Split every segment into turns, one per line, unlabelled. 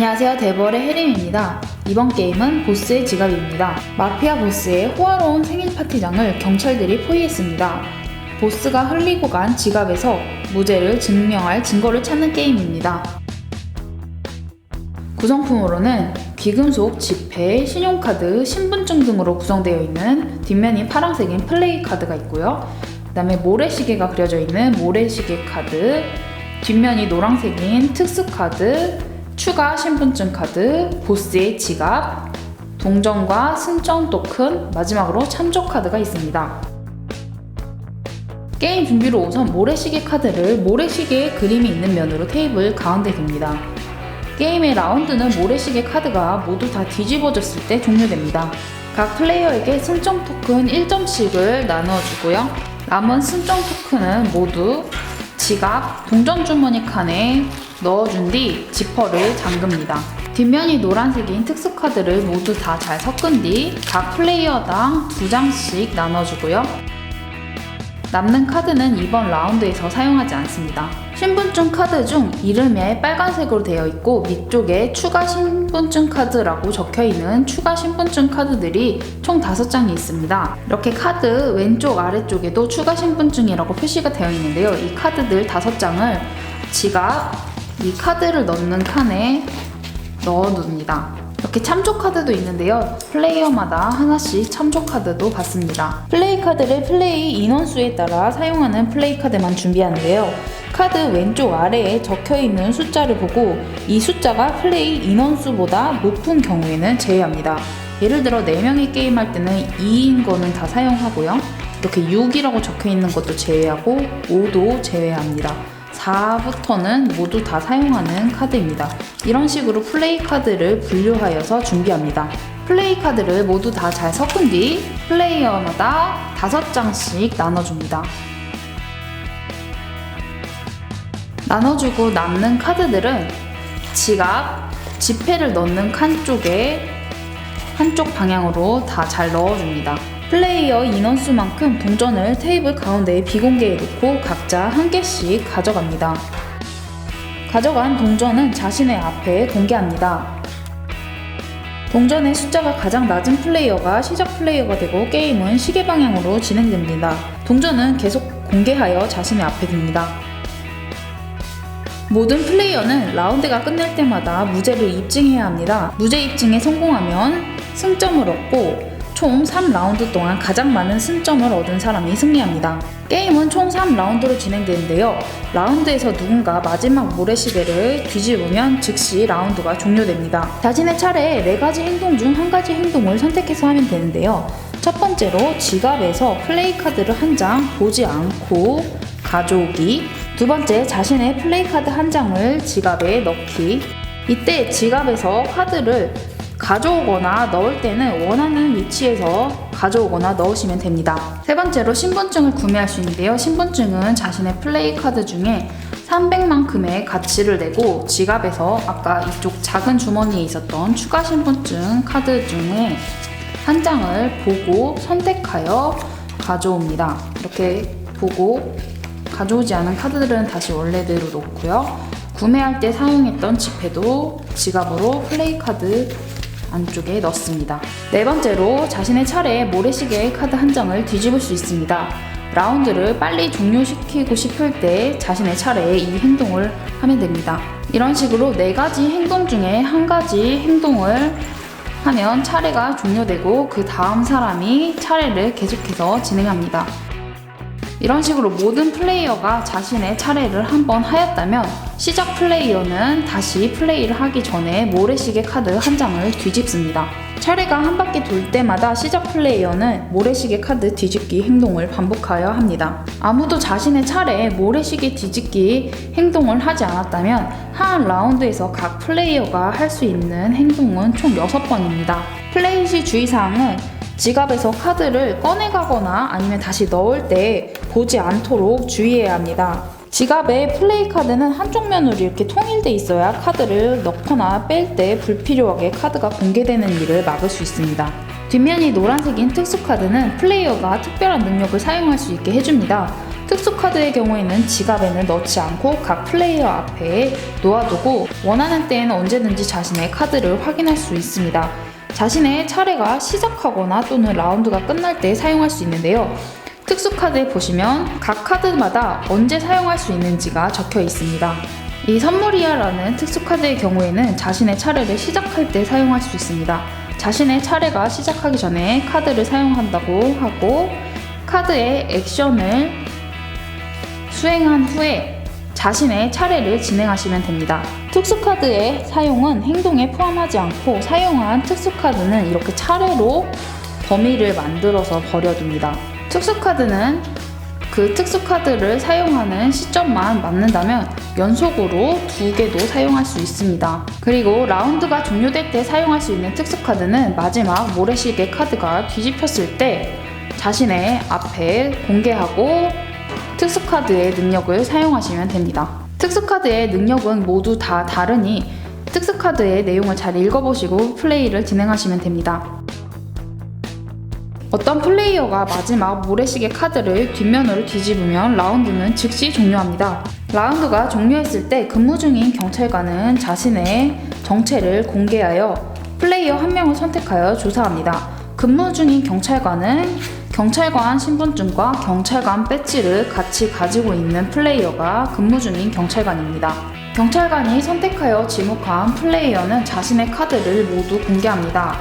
안녕하세요 데벌의 혜림입니다. 이번 게임은 보스의 지갑입니다. 마피아 보스의 호화로운 생일 파티장을 경찰들이 포위했습니다. 보스가 흘리고 간 지갑에서 무죄를 증명할 증거를 찾는 게임입니다. 구성품으로는 귀금속, 지폐, 신용카드, 신분증 등으로 구성되어 있는 뒷면이 파란색인 플레이 카드가 있고요. 그 다음에 모래시계가 그려져 있는 모래시계 카드, 뒷면이 노란색인 특수 카드, 추가 신분증 카드, 보스의 지갑, 동전과 승정 토큰, 마지막으로 참조 카드가 있습니다. 게임 준비로 우선 모래시계 카드를 모래시계의 그림이 있는 면으로 테이블 가운데 둡니다. 게임의 라운드는 모래시계 카드가 모두 다 뒤집어졌을 때 종료됩니다. 각 플레이어에게 승점 토큰 1점씩을 나누어주고요. 남은 승점 토큰은 모두 지갑, 동전 주머니 칸에 넣어준 뒤 지퍼를 잠급니다. 뒷면이 노란색인 특수 카드를 모두 다 잘 섞은 뒤 각 플레이어당 두 장씩 나눠주고요. 남는 카드는 이번 라운드에서 사용하지 않습니다. 신분증 카드 중 이름에 빨간색으로 되어 있고 밑쪽에 추가 신분증 카드라고 적혀 있는 추가 신분증 카드들이 총 5장이 있습니다. 이렇게 카드 왼쪽 아래쪽에도 추가 신분증이라고 표시가 되어 있는데요. 이 카드들 5장을 지갑, 이 카드를 넣는 칸에 넣어둡니다. 이렇게 참조 카드도 있는데요. 플레이어마다 하나씩 참조 카드도 받습니다. 플레이 카드를 플레이 인원수에 따라 사용하는 플레이 카드만 준비하는데요. 카드 왼쪽 아래에 적혀 있는 숫자를 보고 이 숫자가 플레이 인원수보다 높은 경우에는 제외합니다. 예를 들어 4명이 게임할 때는 2인 거는 다 사용하고요. 이렇게 6이라고 적혀 있는 것도 제외하고 5도 제외합니다. 4부터는 모두 다 사용하는 카드입니다. 이런 식으로 플레이 카드를 분류하여서 준비합니다. 플레이 카드를 모두 다 잘 섞은 뒤 플레이어마다 5장씩 나눠줍니다. 나눠주고 남는 카드들은 지갑, 지폐를 넣는 칸 쪽에 한쪽 방향으로 다 잘 넣어줍니다. 플레이어 인원수만큼 동전을 테이블 가운데에 비공개에 놓고 각자 한 개씩 가져갑니다. 가져간 동전은 자신의 앞에 공개합니다. 동전의 숫자가 가장 낮은 플레이어가 시작 플레이어가 되고 게임은 시계 방향으로 진행됩니다. 동전은 계속 공개하여 자신의 앞에 둡니다. 모든 플레이어는 라운드가 끝날 때마다 무죄를 입증해야 합니다. 무죄 입증에 성공하면 승점을 얻고 총 3라운드 동안 가장 많은 승점을 얻은 사람이 승리합니다. 게임은 총 3라운드로 진행되는데요. 라운드에서 누군가 마지막 모래시계를 뒤집으면 즉시 라운드가 종료됩니다. 자신의 차례에 4가지 행동 중 한 가지 행동을 선택해서 하면 되는데요. 첫 번째로 지갑에서 플레이 카드를 한 장 보지 않고 가져오기. 두 번째, 자신의 플레이 카드 한 장을 지갑에 넣기. 이때 지갑에서 카드를 가져오거나 넣을 때는 원하는 위치에서 가져오거나 넣으시면 됩니다. 세 번째로 신분증을 구매할 수 있는데요. 신분증은 자신의 플레이 카드 중에 300만큼의 가치를 내고 지갑에서 아까 이쪽 작은 주머니에 있었던 추가 신분증 카드 중에 한 장을 보고 선택하여 가져옵니다. 이렇게 보고 가져오지 않은 카드들은 다시 원래대로 놓고요. 구매할 때 사용했던 지폐도 지갑으로 플레이 카드 안쪽에 넣습니다. 네 번째로 자신의 차례에 모래시계 카드 한 장을 뒤집을 수 있습니다. 라운드를 빨리 종료시키고 싶을 때 자신의 차례에 이 행동을 하면 됩니다. 이런 식으로 네 가지 행동 중에 한 가지 행동을 하면 차례가 종료되고 그 다음 사람이 차례를 계속해서 진행합니다. 이런 식으로 모든 플레이어가 자신의 차례를 한번 하였다면 시작 플레이어는 다시 플레이를 하기 전에 모래시계 카드 한 장을 뒤집습니다. 차례가 한 바퀴 돌 때마다 시작 플레이어는 모래시계 카드 뒤집기 행동을 반복하여 합니다. 아무도 자신의 차례에 모래시계 뒤집기 행동을 하지 않았다면 한 라운드에서 각 플레이어가 할 수 있는 행동은 총 6번입니다. 플레이 시 주의사항은 지갑에서 카드를 꺼내가거나 아니면 다시 넣을 때 보지 않도록 주의해야 합니다. 지갑에 플레이 카드는 한쪽 면으로 이렇게 통일돼 있어야 카드를 넣거나 뺄 때 불필요하게 카드가 공개되는 일을 막을 수 있습니다. 뒷면이 노란색인 특수 카드는 플레이어가 특별한 능력을 사용할 수 있게 해줍니다. 특수 카드의 경우에는 지갑에는 넣지 않고 각 플레이어 앞에 놓아두고 원하는 때에는 언제든지 자신의 카드를 확인할 수 있습니다. 자신의 차례가 시작하거나 또는 라운드가 끝날 때 사용할 수 있는데요. 특수 카드에 보시면 각 카드마다 언제 사용할 수 있는지가 적혀 있습니다. 이 선물이야라는 특수 카드의 경우에는 자신의 차례를 시작할 때 사용할 수 있습니다. 자신의 차례가 시작하기 전에 카드를 사용한다고 하고 카드의 액션을 수행한 후에 자신의 차례를 진행하시면 됩니다. 특수카드의 사용은 행동에 포함하지 않고 사용한 특수카드는 이렇게 차례로 범위를 만들어서 버려둡니다. 특수카드는 그 특수카드를 사용하는 시점만 맞는다면 연속으로 두 개도 사용할 수 있습니다. 그리고 라운드가 종료될 때 사용할 수 있는 특수카드는 마지막 모래시계 카드가 뒤집혔을 때 자신의 앞에 공개하고 특수카드의 능력을 사용하시면 됩니다. 특수카드의 능력은 모두 다 다르니 특수카드의 내용을 잘 읽어보시고 플레이를 진행하시면 됩니다. 어떤 플레이어가 마지막 모래시계 카드를 뒷면으로 뒤집으면 라운드는 즉시 종료합니다. 라운드가 종료했을 때 근무 중인 경찰관은 자신의 정체를 공개하여 플레이어 한 명을 선택하여 조사합니다. 근무 중인 경찰관은 경찰관 신분증과 경찰관 배지를 같이 가지고 있는 플레이어가 근무 중인 경찰관입니다. 경찰관이 선택하여 지목한 플레이어는 자신의 카드를 모두 공개합니다.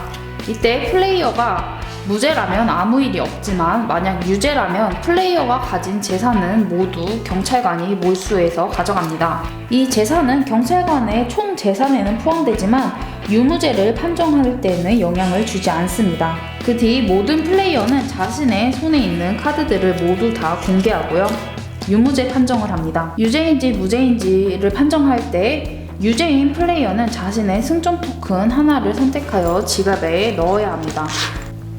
이때 플레이어가 무죄라면 아무 일이 없지만 만약 유죄라면 플레이어가 가진 재산은 모두 경찰관이 몰수해서 가져갑니다. 이 재산은 경찰관의 총 재산에는 포함되지만 유무죄를 판정할 때는 영향을 주지 않습니다. 그 뒤 모든 플레이어는 자신의 손에 있는 카드들을 모두 다 공개하고요. 유무죄 판정을 합니다. 유죄인지 무죄인지를 판정할 때 유죄인 플레이어는 자신의 승점 토큰 하나를 선택하여 지갑에 넣어야 합니다.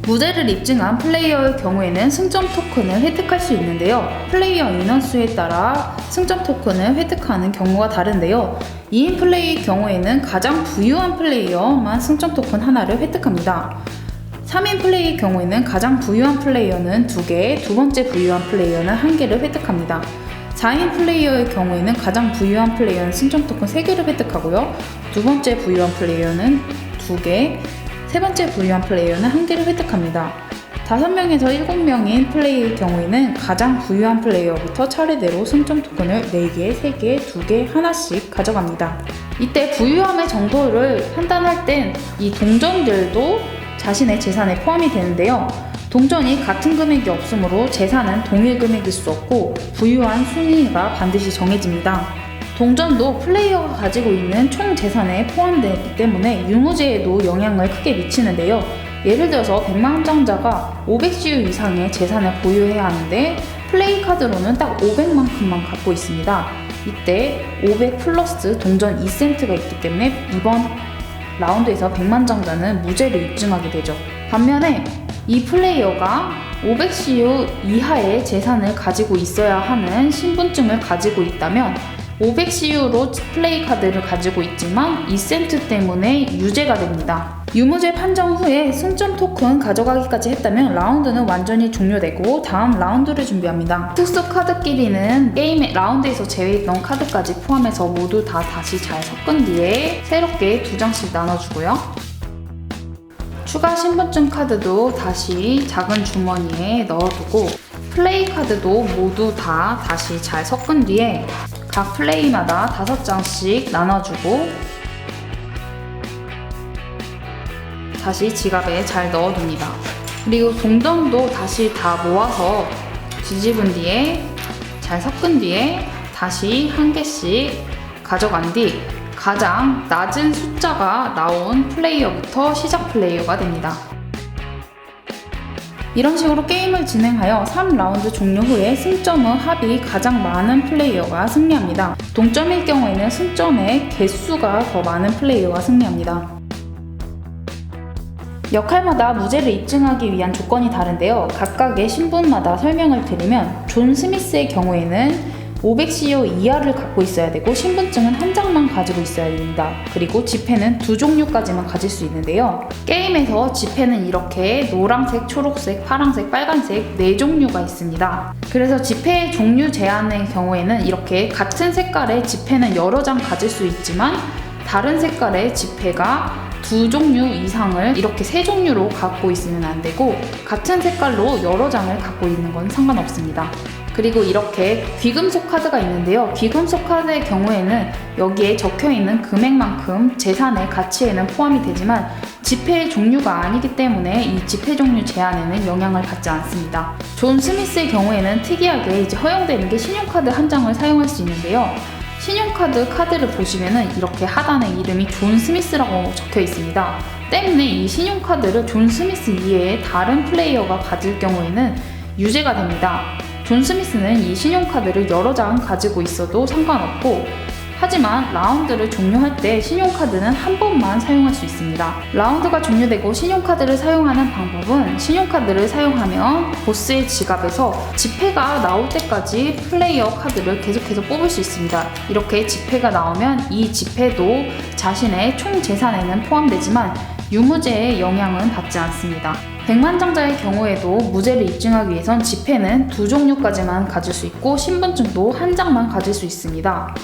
무죄를 입증한 플레이어의 경우에는 승점 토큰을 획득할 수 있는데요. 플레이어 인원수에 따라 승점 토큰을 획득하는 경우가 다른데요. 2인 플레이의 경우에는 가장 부유한 플레이어만 승점 토큰 하나를 획득합니다. 3인 플레이의 경우에는 가장 부유한 플레이어는 2개, 두 번째 부유한 플레이어는 1개를 획득합니다. 4인 플레이어의 경우에는 가장 부유한 플레이어는 승점 토큰 3개를 획득하고요. 두 번째 부유한 플레이어는 2개, 세 번째 부유한 플레이어는 1개를 획득합니다. 5명에서 7명인 플레이의 경우에는 가장 부유한 플레이어부터 차례대로 승점 토큰을 4개, 3개, 2개, 하나씩 가져갑니다. 이때 부유함의 정도를 판단할 땐 이 동전들도 자신의 재산에 포함이 되는데요. 동전이 같은 금액이 없으므로 재산은 동일 금액일 수 없고 부유한 순위가 반드시 정해집니다. 동전도 플레이어가 가지고 있는 총 재산에 포함되기 때문에 유무죄에도 영향을 크게 미치는데요. 예를 들어서 100만 장자가 500CU 이상의 재산을 보유해야 하는데 플레이 카드로는 딱 500만큼만 갖고 있습니다. 이때 500 플러스 동전 2센트가 있기 때문에 이번 라운드에서 100만 장자는 무죄를 입증하게 되죠. 반면에 이 플레이어가 500CU 이하의 재산을 가지고 있어야 하는 신분증을 가지고 있다면 500CU로 플레이 카드를 가지고 있지만 2센트 때문에 유죄가 됩니다. 유무죄 판정 후에 승점 토큰 가져가기까지 했다면 라운드는 완전히 종료되고 다음 라운드를 준비합니다. 특수 카드끼리는 게임의 라운드에서 제외했던 카드까지 포함해서 모두 다 다시 잘 섞은 뒤에 새롭게 두 장씩 나눠주고요. 추가 신분증 카드도 다시 작은 주머니에 넣어두고 플레이 카드도 모두 다 다시 잘 섞은 뒤에 각 플레이마다 다섯 장씩 나눠주고 다시 지갑에 잘 넣어둡니다. 그리고 동전도 다시 다 모아서 뒤집은 뒤에 잘 섞은 뒤에 다시 한 개씩 가져간 뒤 가장 낮은 숫자가 나온 플레이어부터 시작 플레이어가 됩니다. 이런 식으로 게임을 진행하여 3라운드 종료 후에 승점의 합이 가장 많은 플레이어가 승리합니다. 동점일 경우에는 승점의 개수가 더 많은 플레이어가 승리합니다. 역할마다 무죄를 입증하기 위한 조건이 다른데요. 각각의 신분마다 설명을 드리면 존 스미스의 경우에는 500CU 이하를 갖고 있어야 되고 신분증은 한 장만 가지고 있어야 됩니다. 그리고 지폐는 두 종류까지만 가질 수 있는데요. 게임에서 지폐는 이렇게 노란색, 초록색, 파란색, 빨간색 네 종류가 있습니다. 그래서 지폐 종류 제한의 경우에는 이렇게 같은 색깔의 지폐는 여러 장 가질 수 있지만 다른 색깔의 지폐가 두 종류 이상을 이렇게 세 종류로 갖고 있으면 안 되고 같은 색깔로 여러 장을 갖고 있는 건 상관없습니다. 그리고 이렇게 귀금속 카드가 있는데요. 귀금속 카드의 경우에는 여기에 적혀 있는 금액만큼 재산의 가치에는 포함이 되지만 지폐의 종류가 아니기 때문에 이 지폐 종류 제한에는 영향을 받지 않습니다. 존 스미스의 경우에는 특이하게 이제 허용되는 게 신용카드 한 장을 사용할 수 있는데요. 신용카드 카드를 보시면은 이렇게 하단에 이름이 존 스미스라고 적혀 있습니다. 때문에 이 신용카드를 존 스미스 이외에 다른 플레이어가 가질 경우에는 유죄가 됩니다. 존 스미스는 이 신용카드를 여러 장 가지고 있어도 상관없고 하지만 라운드를 종료할 때 신용카드는 한 번만 사용할 수 있습니다. 라운드가 종료되고 신용카드를 사용하는 방법은 신용카드를 사용하면 보스의 지갑에서 지폐가 나올 때까지 플레이어 카드를 계속해서 뽑을 수 있습니다. 이렇게 지폐가 나오면 이 지폐도 자신의 총 재산에는 포함되지만 유무죄의 영향은 받지 않습니다. 백만장자의 경우에도 무죄를 입증하기 위해선 지폐는 두 종류까지만 가질 수 있고 신분증도 한 장만 가질 수 있습니다.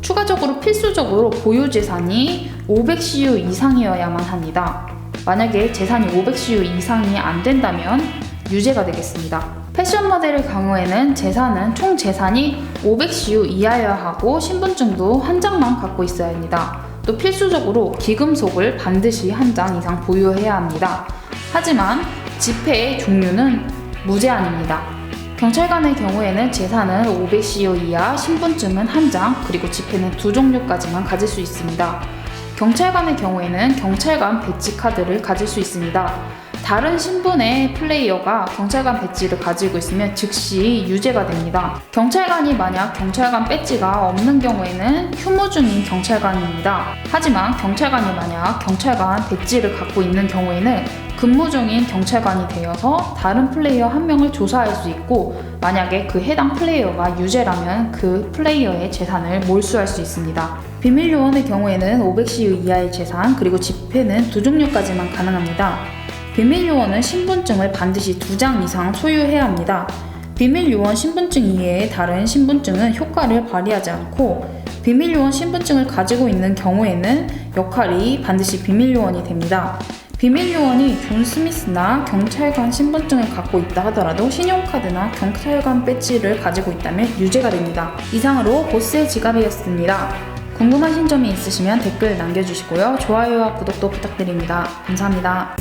추가적으로 필수적으로 보유 재산이 500CU 이상이어야만 합니다. 만약에 재산이 500CU 이상이 안 된다면 유죄가 되겠습니다. 패션 모델의 경우에는 재산은 총 재산이 500CU 이하여야 하고 신분증도 한 장만 갖고 있어야 합니다. 또 필수적으로 기금속을 반드시 한 장 이상 보유해야 합니다. 하지만 지폐의 종류는 무제한입니다. 경찰관의 경우에는 재산은 500CU 이하, 신분증은 한 장, 그리고 지폐는 두 종류까지만 가질 수 있습니다. 경찰관의 경우에는 경찰관 배지 카드를 가질 수 있습니다. 다른 신분의 플레이어가 경찰관 배지를 가지고 있으면 즉시 유죄가 됩니다. 경찰관이 만약 경찰관 배지가 없는 경우에는 휴무 중인 경찰관입니다. 하지만 경찰관이 만약 경찰관 배지를 갖고 있는 경우에는 근무 중인 경찰관이 되어서 다른 플레이어 한 명을 조사할 수 있고 만약에 그 해당 플레이어가 유죄라면 그 플레이어의 재산을 몰수할 수 있습니다. 비밀 요원의 경우에는 500CU 이하의 재산 그리고 지폐는 두 종류까지만 가능합니다. 비밀 요원은 신분증을 반드시 두 장 이상 소유해야 합니다. 비밀 요원 신분증 이외의 다른 신분증은 효과를 발휘하지 않고 비밀 요원 신분증을 가지고 있는 경우에는 역할이 반드시 비밀 요원이 됩니다. 비밀 요원이 존 스미스나 경찰관 신분증을 갖고 있다 하더라도 신용카드나 경찰관 배지를 가지고 있다면 유죄가 됩니다. 이상으로 보스의 지갑이었습니다. 궁금하신 점이 있으시면 댓글 남겨주시고요. 좋아요와 구독도 부탁드립니다. 감사합니다.